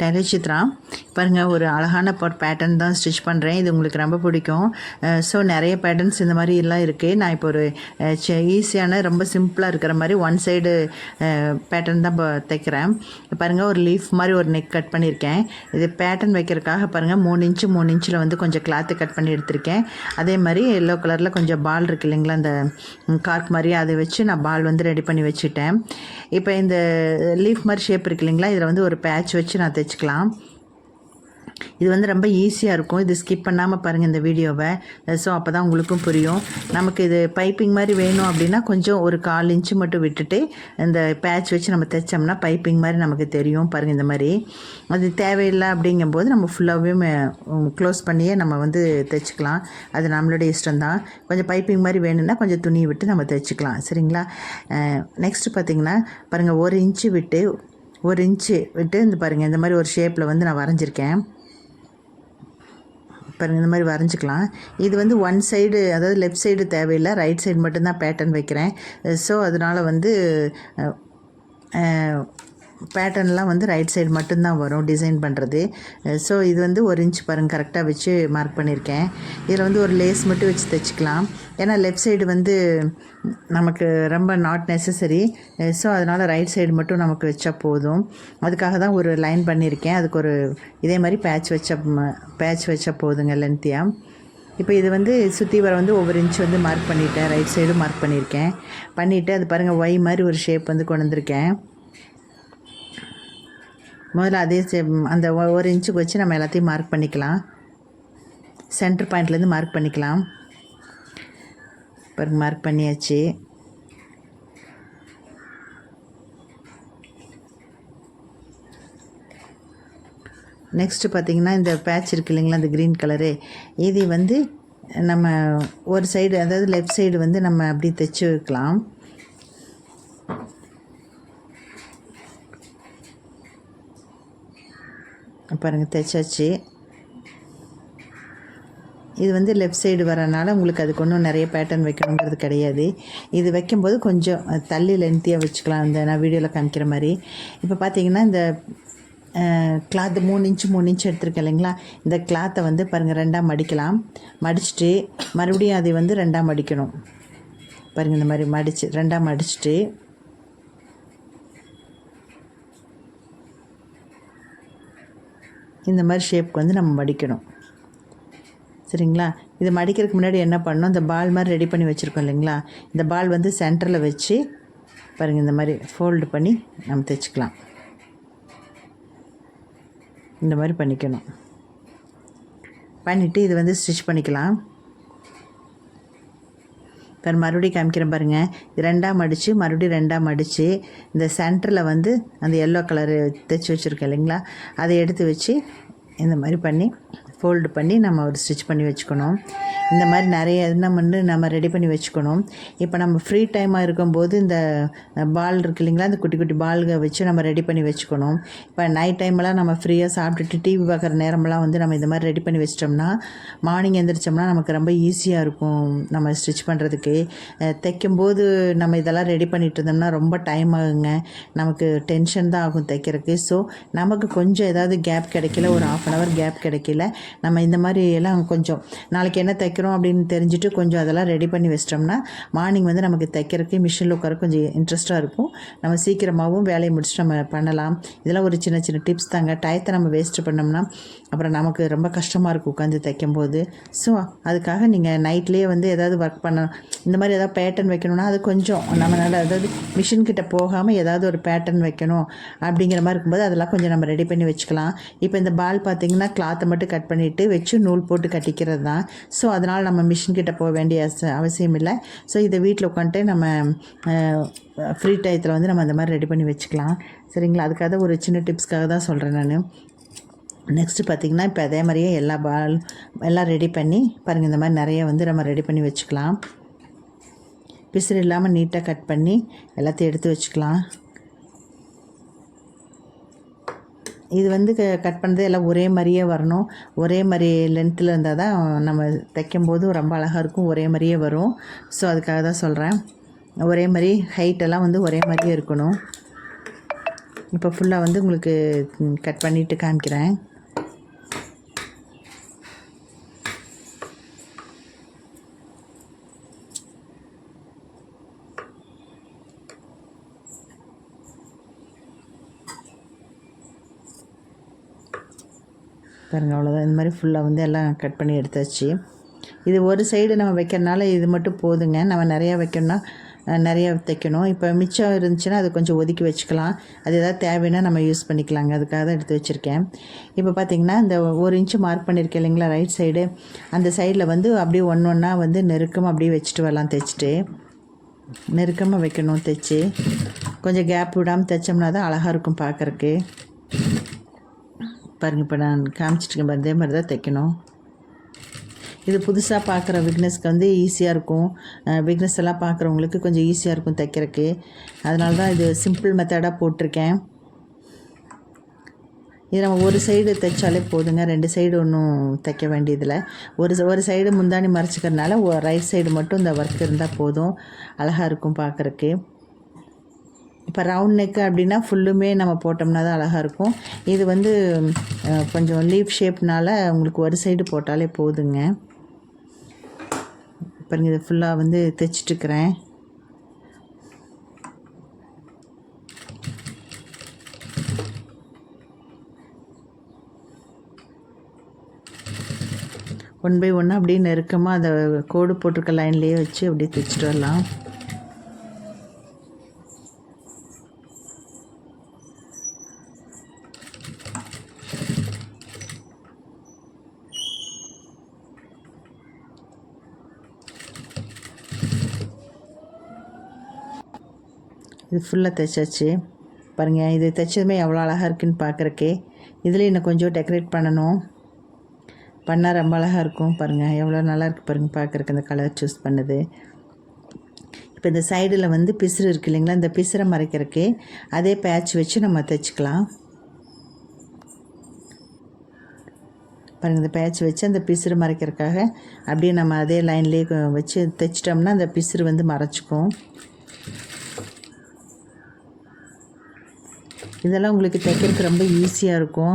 टेलीचित्रा பாருங்கள் ஒரு அழகான ஒரு பேட்டர்ன் தான் ஸ்டிச் பண்ணுறேன் இது உங்களுக்கு ரொம்ப பிடிக்கும். ஸோ நிறைய பேட்டர்ன்ஸ் இந்த மாதிரி எல்லாம் இருக்குது நான் இப்போ ஒரு ஈஸியான ரொம்ப சிம்பிளாக இருக்கிற மாதிரி ஒன் சைடு பேட்டர்ன் தான் இப்போ தைக்கிறேன். பாருங்கள் ஒரு லீஃப் மாதிரி ஒரு நெக் கட் பண்ணியிருக்கேன். இது பேட்டர்ன் வைக்கிறதுக்காக பாருங்கள் மூணு இன்ச்சு மூணு இன்ச்சில் வந்து கொஞ்சம் கிளாத்து கட் பண்ணி எடுத்திருக்கேன். அதே மாதிரி எல்லோ கலரில் கொஞ்சம் பால் இருக்கு இல்லைங்களா அந்த கார்க் மாதிரி அதை வச்சு நான் பால் வந்து ரெடி பண்ணி வச்சுட்டேன். இப்போ இந்த லீஃப் மாதிரி ஷேப் இருக்கு இல்லைங்களா இதில் வந்து ஒரு பேட்ச் வச்சு நான் தைச்சிக்கலாம். இது வந்து ரொம்ப ஈஸியாக இருக்கும். இது ஸ்கிப் பண்ணாமல் பாருங்கள் இந்த வீடியோவை. ஸோ அப்போ தான் உங்களுக்கும் புரியும். நமக்கு இது பைப்பிங் மாதிரி வேணும் அப்படின்னா கொஞ்சம் ஒரு கால் இன்ச்சு மட்டும் விட்டுட்டு இந்த பேட்ச் வச்சு நம்ம தைச்சோம்னா பைப்பிங் மாதிரி நமக்கு தெரியும். பாருங்கள் இந்த மாதிரி. அது தேவையில்லை அப்படிங்கும்போது நம்ம ஃபுல்லாகவே க்ளோஸ் பண்ணியே நம்ம வந்து தைச்சிக்கலாம். அது நம்மளுடைய இஷ்டம்தான். கொஞ்சம் பைப்பிங் மாதிரி வேணும்னா கொஞ்சம் துணியை விட்டு நம்ம தைச்சிக்கலாம். சரிங்களா? நெக்ஸ்ட்டு பார்த்திங்கன்னா பாருங்கள் ஒரு இன்ச்சு விட்டு ஒரு இன்ச்சு விட்டு இந்த பாருங்கள் இந்த மாதிரி ஒரு ஷேப்பில் வந்து நான் வரைஞ்சிருக்கேன். பாருங்கள் இந்த மாதிரி வரைஞ்சிக்கலாம். இது வந்து ஒன் சைடு அதாவது லெஃப்ட் சைடு தேவையில்லை ரைட் சைடு மட்டும்தான் பேட்டர்ன் வைக்கிறேன். ஸோ அதனால் வந்து பேட்டர்ன்லாம் வந்து ரைட் சைடு மட்டும்தான் வரும் டிசைன் பண்ணுறது ஸோ இது வந்து ஒரு இன்ச் பாருங்கள் கரெக்டாக வச்சு மார்க் பண்ணியிருக்கேன் இதில் வந்து ஒரு லேஸ் மட்டும் வச்சு தைச்சிக்கலாம். ஏன்னா லெஃப்ட் சைடு வந்து நமக்கு ரொம்ப நாட் நெசசரி ஸோ அதனால் ரைட் சைடு மட்டும் நமக்கு வச்சா போதும். அதுக்காக தான் ஒரு லைன் பண்ணியிருக்கேன் அதுக்கு ஒரு இதே மாதிரி பேட்ச் வச்ச பேட்ச் வச்சா போதுங்க லென்த்தியாக இப்போ இது வந்து சுற்றி வர வந்து ஒவ்வொரு இன்ச் வந்து மார்க் பண்ணிட்டேன். ரைட் சைடும் மார்க் பண்ணியிருக்கேன் பண்ணிவிட்டு அது பாருங்கள் ஒய் மாதிரி ஒரு ஷேப் வந்து கொண்டு வந்திருக்கேன். முதல்ல அதே அந்த ஒரு இன்ச்சுக்கு வச்சு நம்ம எல்லாத்தையும் மார்க் பண்ணிக்கலாம். சென்டர் பாயிண்ட்லேருந்து மார்க் பண்ணிக்கலாம். பாருங்க மார்க் பண்ணியாச்சு. நெக்ஸ்ட்டு பார்த்திங்கன்னா இந்த பேட்ச் இருக்கு இல்லைங்களா இந்த க்ரீன் கலரு இது வந்து நம்ம ஒரு சைடு அதாவது லெஃப்ட் சைடு வந்து நம்ம அப்படி தைச்சு வைக்கலாம். பாருங்கள் தைச்சாச்சு இது வந்து லெஃப்ட் சைடு வரனால உங்களுக்கு அதுக்கு ஒன்றும் நிறைய பேட்டர்ன் வைக்கணுங்கிறது கிடையாது. இது வைக்கும்போது கொஞ்சம் தள்ளி லென்த்தியாக வச்சுக்கலாம். இந்த நான் வீடியோவில் காமிக்கிற மாதிரி. இப்போ பார்த்தீங்கன்னா இந்த கிளாத்து மூணு இன்ச்சு மூணு இன்ச்சு எடுத்துருக்கேன் இல்லைங்களா? இந்த கிளாத்தை வந்து பாருங்கள் ரெண்டாக மடிக்கலாம். மடிச்சுட்டு மறுபடியும் அதை வந்து ரெண்டாக மடிக்கணும். பாருங்கள் இந்த மாதிரி மடித்து ரெண்டாக மடிச்சுட்டு இந்த மாதிரி ஷேப்புக்கு வந்து நம்ம மடிக்கணும். சரிங்களா? இது மடிக்கிறதுக்கு முன்னாடி என்ன பண்ணணும்? இந்த பால் மாதிரி ரெடி பண்ணி வச்சுருக்கோம் இல்லைங்களா? இந்த பால் வந்து சென்டரில் வச்சு பாருங்கள் இந்த மாதிரி ஃபோல்டு பண்ணி நம்ம தைச்சிக்கலாம். இந்த மாதிரி பண்ணிக்கணும். பண்ணிவிட்டு இது வந்து ஸ்டிச் பண்ணிக்கலாம். இப்போ மறுபடியும் காமிக்கிறேன் பாருங்கள் ரெண்டாம் மடித்து மறுபடியும் ரெண்டாம் மடித்து இந்த சென்டரில் வந்து அந்த எல்லோ கலரு தைச்சி வச்சுருக்கேன் இல்லைங்களா? அதை எடுத்து வச்சு இந்த மாதிரி பண்ணி ஃபோல்டு பண்ணி நம்ம ஒரு ஸ்டிச் பண்ணி வச்சுக்கணும். இந்த மாதிரி நிறைய என்ன வந்து நம்ம ரெடி பண்ணி வச்சுக்கணும். இப்போ நம்ம ஃப்ரீ டைமாக இருக்கும்போது இந்த பால் இருக்கு இல்லைங்களா? இந்த குட்டி குட்டி பால்க வச்சு நம்ம ரெடி பண்ணி வச்சுக்கணும். இப்போ நைட் டைம்லாம் நம்ம ஃப்ரீயாக சாப்பிட்டுட்டு டிவி பார்க்குற நேரமெல்லாம் வந்து நம்ம இந்த மாதிரி ரெடி பண்ணி வச்சிட்டோம்னா மார்னிங் எழுந்திரிச்சோம்னா நமக்கு ரொம்ப ஈஸியாக இருக்கும். நம்ம ஸ்டிச் பண்ணுறதுக்கு தைக்கும்போது நம்ம இதெல்லாம் ரெடி பண்ணிட்டு இருந்தோம்னா ரொம்ப டைம் ஆகுங்க. நமக்கு டென்ஷன் தான் ஆகும் தைக்கிறதுக்கு. ஸோ நமக்கு கொஞ்சம் ஏதாவது கேப் கிடைக்கல ஒரு ஆஃப் அன் ஹவர் கேப் கிடைக்கல. நம்ம இந்த மாதிரி எல்லாம் கொஞ்சம் நாளைக்கு என்ன தைக்க தைக்கிறோம் அப்படின்னு தெரிஞ்சுட்டு கொஞ்சம் அதெல்லாம் ரெடி பண்ணி வச்சிட்டோம்னா மார்னிங் வந்து நமக்கு தைக்கிறதுக்கு மிஷினில் உட்கார கொஞ்சம் இன்ட்ரெஸ்ட்டாக இருக்கும். நம்ம சீக்கிரமாகவும் வேலையை முடிச்சுட்டு நம்ம பண்ணலாம். இதெல்லாம் ஒரு சின்ன சின்ன டிப்ஸ் தாங்க. டயத்தை நம்ம வேஸ்ட்டு பண்ணோம்னா அப்புறம் நமக்கு ரொம்ப கஷ்டமாக இருக்கும் உட்காந்து தைக்கும்போது. ஸோ அதுக்காக நீங்கள் நைட்லேயே வந்து ஏதாவது ஒர்க் பண்ண இந்த மாதிரி ஏதாவது பேட்டர்ன் வைக்கணும்னா அது கொஞ்சம் நம்மளால் அதாவது மிஷின் கிட்ட போகாமல் ஏதாவது ஒரு பேட்டர்ன் வைக்கணும் அப்படிங்கிற மாதிரி இருக்கும்போது அதெல்லாம் கொஞ்சம் நம்ம ரெடி பண்ணி வச்சுக்கலாம். இப்போ இந்த பால் பார்த்திங்கன்னா கிளாத்தை மட்டும் கட் பண்ணிவிட்டு வச்சு நூல் போட்டு கட்டிக்கிறது தான். ஸோ அதனால் நம்ம மிஷின் கிட்ட போக வேண்டிய அவசியம் இல்லை. ஸோ இதை வீட்டில் உட்காந்துட்டு நம்ம ஃப்ரீ டயத்தில் வந்து நம்ம அந்த மாதிரி ரெடி பண்ணி வச்சுக்கலாம். சரிங்களா? அதுக்காக ஒரு சின்ன டிப்ஸ்க்காக தான் சொல்கிறேன் நான். நெக்ஸ்ட்டு பார்த்திங்கன்னா இப்போ அதே மாதிரியே எல்லா பால் எல்லாம் ரெடி பண்ணி பாருங்கள் இந்த மாதிரி நிறைய வந்து நம்ம ரெடி பண்ணி வச்சுக்கலாம். பிசிறு இல்லாமல் நீட்டாக கட் பண்ணி எல்லாத்தையும் எடுத்து வச்சுக்கலாம். இது வந்து க கட் பண்ணுறது எல்லாம் ஒரே மாதிரியே வரணும். ஒரே மாதிரி லென்த்தில் இருந்தால் தான் நம்ம தைக்கும்போது ரொம்ப அழகாக இருக்கும். ஒரே மாதிரியே வரும். ஸோ அதுக்காக தான் சொல்கிறேன் ஒரே மாதிரி ஹைட்டெல்லாம் வந்து ஒரே மாதிரியே இருக்கணும். இப்போ ஃபுல்லாக வந்து உங்களுக்கு கட் பண்ணிவிட்டு காமிக்கிறேன். பாருங்கள் அவ்வளோதான் இந்த மாதிரி ஃபுல்லாக வந்து எல்லாம் கட் பண்ணி எடுத்தாச்சு. இது ஒரு சைடு நம்ம வைக்கிறனால இது மட்டும் போதுங்க. நம்ம நிறையா வைக்கணும்னா நிறையா தைக்கணும். இப்போ மிச்சம் இருந்துச்சுன்னா அது கொஞ்சம் ஒதுக்கி வச்சுக்கலாம். அது எதாவது தேவைன்னா நம்ம யூஸ் பண்ணிக்கலாங்க. அதுக்காக தான் எடுத்து வச்சுருக்கேன். இப்போ பார்த்தீங்கன்னா இந்த ஒரு இன்ச்சு மார்க் பண்ணியிருக்கேன் இல்லைங்களா ரைட் சைடு அந்த சைடில் வந்து அப்படியே ஒன்று ஒன்றா வந்து நெருக்கமாக அப்படியே வச்சுட்டு வரலாம் தைச்சிட்டு. நெருக்கமாக வைக்கணும் தைச்சி. கொஞ்சம் கேப் விடாமல் தைச்சோம்னா தான் அழகாக இருக்கும் பார்க்குறக்கு பாருங்கள் இப்போ நான் காமிச்சிட்ருக்கேன் அதே மாதிரி தான் தைக்கணும். இது புதுசாக பார்க்குற விக்னஸ்க்கு வந்து ஈஸியாக இருக்கும். விக்னஸ் எல்லாம் பார்க்குறவங்களுக்கு கொஞ்சம் ஈஸியாக இருக்கும் தைக்கிறதுக்கு. அதனால தான் இது சிம்பிள் மெத்தடாக போட்டிருக்கேன். இது நம்ம ஒரு சைடு தைச்சாலே போதுங்க. ரெண்டு சைடு ஒன்றும் தைக்க வேண்டியதில்லை. ஒரு ச- ஒரு சைடு முந்தாணி மறைச்சிக்கிறதுனால ரைட் சைடு மட்டும் இந்த ஒர்க் இருந்தால் போதும். அழகாக இருக்கும் பார்க்குறக்கு இப்போ ரவுண்ட் நெக்கு அப்படின்னா ஃபுல்லுமே நம்ம போட்டோம்னா தான் அழகாக இருக்கும். இது வந்து கொஞ்சம் லீஃப் ஷேப்னால் உங்களுக்கு ஒரு சைடு போட்டாலே போதுங்க. பாருங்க இதை ஃபுல்லாக வந்து தைச்சிட்ருக்கிறேன் ஒன் பை ஒன்று அப்படியே நெருக்கமாக அதை கோடு போட்டிருக்க லைன்லேயே வச்சு அப்படியே தைச்சிட்டு வரலாம். இது ஃபுல்லாக தைச்சாச்சு. பாருங்கள் இது தைச்சதுமே எவ்வளோ அழகாக இருக்குன்னு பார்க்குறக்கே இதில் இன்னும் கொஞ்சம் டெக்கரேட் பண்ணணும். பண்ணால் ரொம்ப அழகாக இருக்கும் பாருங்கள் எவ்வளோ நல்லாயிருக்கு பாருங்கள் பார்க்குறக்கு அந்த கலர் சூஸ் பண்ணுது. இப்போ இந்த சைடில் வந்து பிசுறு இருக்கு இல்லைங்களா? இந்த பிசுரை மறைக்கிறக்கே அதே பேட்ச் வச்சு நம்ம தைச்சிக்கலாம். பாருங்கள் இந்த பேட்ச் வச்சு அந்த பிசுறு மறைக்கிறதுக்காக அப்படியே நம்ம அதே லைன்லேயே வச்சு தைச்சிட்டோம்னா அந்த பிசுறு வந்து மறைச்சிக்கும். இதெல்லாம் உங்களுக்கு தைக்கிறதுக்கு ரொம்ப ஈஸியாக இருக்கும்.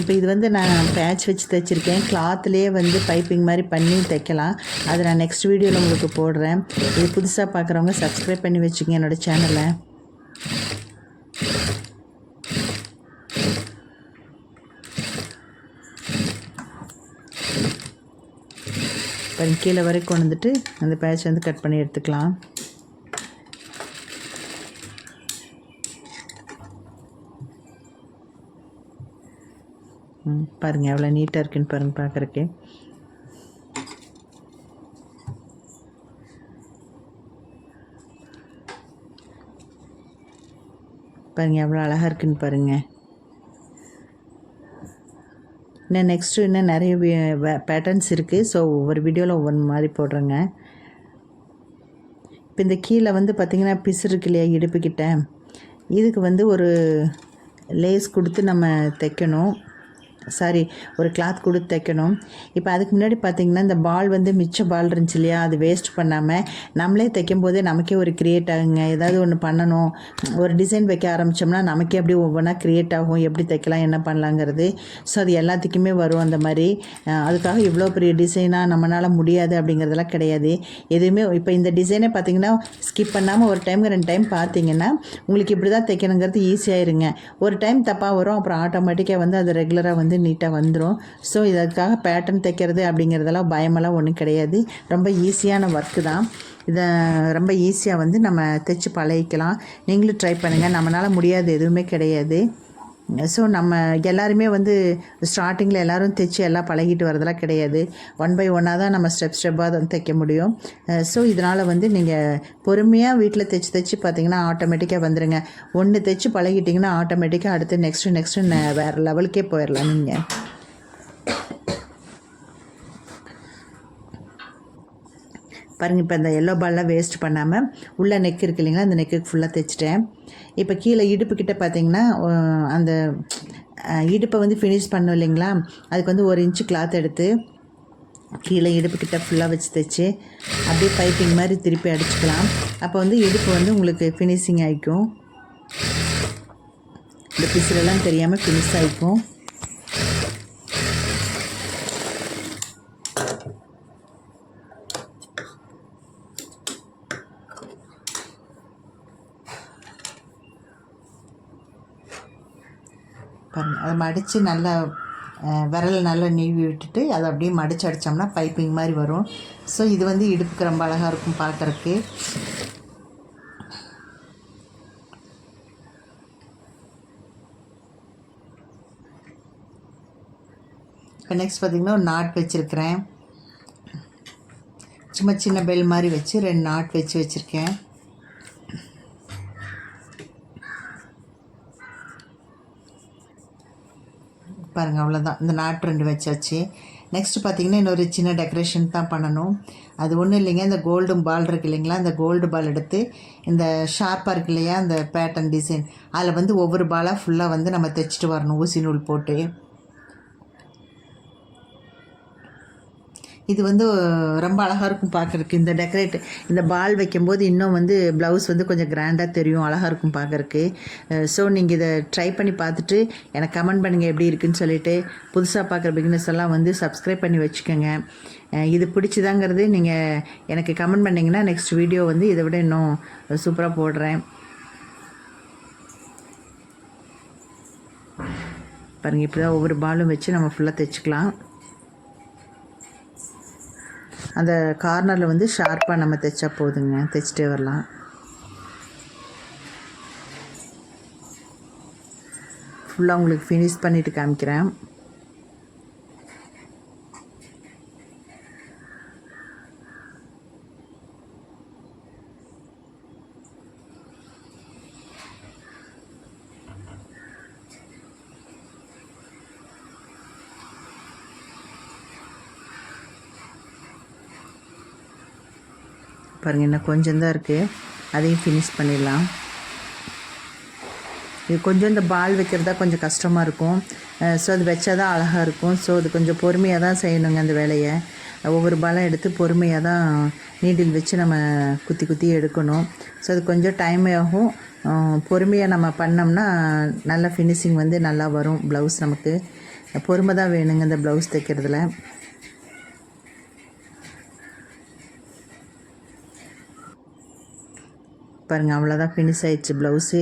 இப்போ இது வந்து நான் பேட்ச் வச்சு தைச்சிருக்கேன். கிளாத்லேயே வந்து பைப்பிங் மாதிரி பண்ணி தைக்கலாம். அதை நான் நெக்ஸ்ட் வீடியோவில் உங்களுக்கு போடுறேன். இது புதுசாக பார்க்குறவங்க சப்ஸ்கிரைப் பண்ணி வச்சுங்க என்னோடய சேனலை கீழே வரைக்கும் கொண்டு வந்துட்டு அந்த பேட்ச் வந்து கட் பண்ணி எடுத்துக்கலாம். ம் பாருங்கள் எவ்வளோ நீட்டாக இருக்குன்னு பாருங்கள் பார்க்குறக்கு பாருங்கள் எவ்வளோ அழகாக இருக்குன்னு பாருங்கள் இன்னும் நெக்ஸ்ட்டு இன்னும் நிறைய பேட்டர்ன்ஸ் இருக்குது ஸோ ஒவ்வொரு வீடியோவில் ஒவ்வொரு மாதிரி போடுறேங்க. இப்போ இந்த கீழே வந்து பார்த்திங்கன்னா பிசு இருக்கு இல்லையா இடுப்புக்கிட்ட. இதுக்கு வந்து ஒரு லேஸ் கொடுத்து நம்ம தைக்கணும். சாரி ஒரு கிளாத் கொடுத்து தைக்கணும். இப்போ அதுக்கு முன்னாடி பார்த்திங்கன்னா இந்த பால் வந்து மிச்ச பால் இருந்துச்சு இல்லையா? அது வேஸ்ட் பண்ணாமல் நம்மளே தைக்கும் போதே நமக்கே ஒரு க்ரியேட் ஆகுங்க. ஏதாவது ஒன்று பண்ணணும். ஒரு டிசைன் வைக்க ஆரம்பித்தோம்னா நமக்கே அப்படியே ஒவ்வொன்றா க்ரியேட் ஆகும். எப்படி தைக்கலாம் என்ன பண்ணலாங்கிறது. ஸோ அது எல்லாத்துக்குமே வரும் அந்த மாதிரி. அதுக்காக இவ்வளோ பெரிய டிசைனாக நம்மளால் முடியாது அப்படிங்கிறதெல்லாம் கிடையாது. எதுவுமே இப்போ இந்த டிசைனே பார்த்தீங்கன்னா ஸ்கிப் பண்ணாமல் ஒரு டைம் ரெண்டு டைம் பார்த்தீங்கன்னா உங்களுக்கு இப்படி தான் தைக்கணுங்கிறது ஈஸியாகிருங்க ஒரு டைம் தப்பாக வரும் அப்புறம் ஆட்டோமேட்டிக்காக வந்து அது ரெகுலராக வந்து நீட்டாக வந்துடும் ஸோ இதற்காக பேட்டர்ன் தைக்கிறது அப்படிங்கிறதெல்லாம் பயமெல்லாம் ஒன்றும் கிடையாது. ரொம்ப ஈஸியான ஒர்க்கு தான். இதை ரொம்ப ஈஸியாக வந்து நம்ம தைச்சி பழகிக்கலாம். நீங்களும் ட்ரை பண்ணுங்கள் நம்மளால் முடியாது எதுவுமே கிடையாது. ஸோ நம்ம எல்லாருமே வந்து ஸ்டார்டிங்கில் எல்லாரும் தைச்சு எல்லாம் பழகிட்டு வரதெல்லாம் கிடையாது. ஒன் பை ஒன்னாக தான் நம்ம ஸ்டெப் ஸ்டெப்பாக தான் தைக்க முடியும். Uh, ஸோ இதனால் வந்து நீங்கள் பொறுமையாக வீட்டில் தைச்சு தைச்சு பார்த்தீங்கன்னா ஆட்டோமேட்டிக்காக வந்துடுங்க ஒன்று தைச்சு பழகிட்டிங்கன்னா ஆட்டோமேட்டிக்காக அடுத்து நெக்ஸ்ட்டு நெக்ஸ்ட்டு வேறு லெவலுக்கே போயிடலாம் நீங்கள் பாருங்கள் இப்போ இந்த எல்லோ பால்லாம் வேஸ்ட் பண்ணாமல் உள்ள நெக் இருக்கு இல்லைங்களா அந்த நெக்குக்கு ஃபுல்லாக தைச்சிட்டேன் இப்போ கீழே இடுப்பு கிட்ட பார்த்தீங்கன்னா அந்த இடுப்பை வந்து ஃபினிஷ் பண்ணோம் இல்லைங்களா அதுக்கு வந்து ஒரு இன்ச்சு கிளாத் எடுத்து கீழே இடுப்பு கிட்டே ஃபுல்லாக வச்சு தைச்சி அப்படியே பைப்பிங் மாதிரி திருப்பி அடிச்சுக்கலாம். அப்போ வந்து இடுப்பு வந்து உங்களுக்கு ஃபினிஷிங் ஆகிக்கும் இந்த பிசிலெல்லாம் தெரியாமல் ஃபினிஷ் ஆகிக்கும் பாருங்கள் அதை மடித்து நல்லா விரல் நல்லா நீவி விட்டுட்டு அதை அப்படியே மடித்து அடித்தோம்னா பைப்பிங் மாதிரி வரும். ஸோ இது வந்து இடுப்புக்கு ரொம்ப அழகாக இருக்கும் பார்க்குறக்கு இப்போ நெக்ஸ்ட் பார்த்திங்கன்னா ஒரு நாட் வச்சுருக்கிறேன். சும்மா சின்ன பெல் மாதிரி வச்சு ரெண்டு நாட் வச்சு வச்சுருக்கேன். பாருங்கள் அவ்வளோதான் இந்த நாட்டு ரெண்டு வச்சாச்சு. நெக்ஸ்ட் பார்த்தீங்கன்னா இன்னொரு சின்ன டெக்கரேஷன் தான் பண்ணணும். அது ஒன்றும் இல்லைங்க இந்த கோல்டு பால் இருக்கு இல்லைங்களா அந்த கோல்டு பால் எடுத்து இந்த ஷார்ப்பாக இருக்கு இல்லையா அந்த பேட்டர்ன் டிசைன் அதில் வந்து ஒவ்வொரு பாலாக ஃபுல்லாக வந்து நம்ம தைச்சிட்டு வரணும் ஊசி நூல் போட்டு. இது வந்து ரொம்ப அழகாக இருக்கும் பார்க்குறக்கு இந்த டெக்கரேட் இந்த பால் வைக்கும்போது இன்னும் வந்து ப்ளவுஸ் வந்து கொஞ்சம் கிராண்டாக தெரியும் அழகாக இருக்கும் பார்க்குறக்கு ஸோ நீங்கள் இதை ட்ரை பண்ணி பார்த்துட்டு எனக்கு கமெண்ட் பண்ணுங்கள் எப்படி இருக்குன்னு சொல்லிட்டு புதுசாக பார்க்குற பிக்னஸ் எல்லாம் வந்து சப்ஸ்கிரைப் பண்ணி வச்சுக்கோங்க. இது பிடிச்சிதாங்கிறது நீங்கள் எனக்கு கமெண்ட் பண்ணிங்கன்னா நெக்ஸ்ட் வீடியோ வந்து இதை விட இன்னும் சூப்பராக போடுறேன். பாருங்கள் இப்படி தான் ஒவ்வொரு பாலும் வச்சு நம்ம ஃபுல்லாக தைச்சிக்கலாம். அந்த கார்னரில் வந்து ஷார்ப்பாக நம்ம தைச்சா போதுங்க. தைச்சிட்டே வரலாம். ஃபுல்லாக உங்களுக்கு ஃபினிஷ் பண்ணிவிட்டு காமிக்கிறேன். பாருங்கள் இன்னும் கொஞ்சம் தான் இருக்குது அதையும் ஃபினிஷ் பண்ணிடலாம். இது கொஞ்சம் இந்த பால் வைக்கிறதா கொஞ்சம் கஷ்டமாக இருக்கும். ஸோ அது வச்சா தான் அழகாக இருக்கும். ஸோ அது கொஞ்சம் பொறுமையாக தான் செய்யணுங்க அந்த வேலையை. ஒவ்வொரு பாலம் எடுத்து பொறுமையாக தான் நீடில் வச்சு நம்ம குத்தி குத்தி எடுக்கணும். ஸோ அது கொஞ்சம் டைம் ஆகும். பொறுமையாக நம்ம பண்ணோம்னா நல்ல ஃபினிஷிங் வந்து நல்லா வரும் ப்ளவுஸ் நமக்கு. பொறுமை தான் வேணுங்க இந்த ப்ளவுஸ் தைக்கிறதுல. பாருங்கள் அவ்வளோதான் ஃபினிஷ் ஆயிடுச்சு ப்ளவுஸு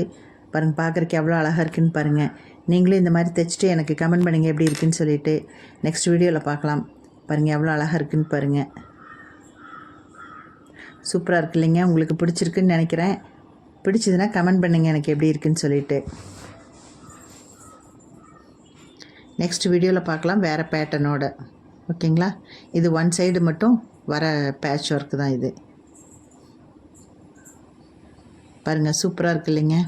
பாருங்கள் பார்க்குறக்கு எவ்வளோ அழகாக இருக்குன்னு பாருங்கள் நீங்களும் இந்த மாதிரி தைச்சிட்டு எனக்கு கமெண்ட் பண்ணுங்கள் எப்படி இருக்குன்னு சொல்லிவிட்டு நெக்ஸ்ட் வீடியோவில் பார்க்கலாம். பாருங்கள் எவ்வளோ அழகாக இருக்குன்னு பாருங்கள் சூப்பராக இருக்கு இல்லைங்க? உங்களுக்கு பிடிச்சிருக்குன்னு நினைக்கிறேன். பிடிச்சதுன்னா கமெண்ட் பண்ணுங்கள் எனக்கு எப்படி இருக்குன்னு சொல்லிவிட்டு நெக்ஸ்ட் வீடியோவில் பார்க்கலாம் வேறு பேட்டர்னோட ஓகேங்களா இது ஒன் சைடு மட்டும் வர பேட்ச் ஒர்க்கு தான் இது. பாருங்கள் சூப்பராக இருக்கு இல்லைங்க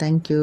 தேங்க்யூ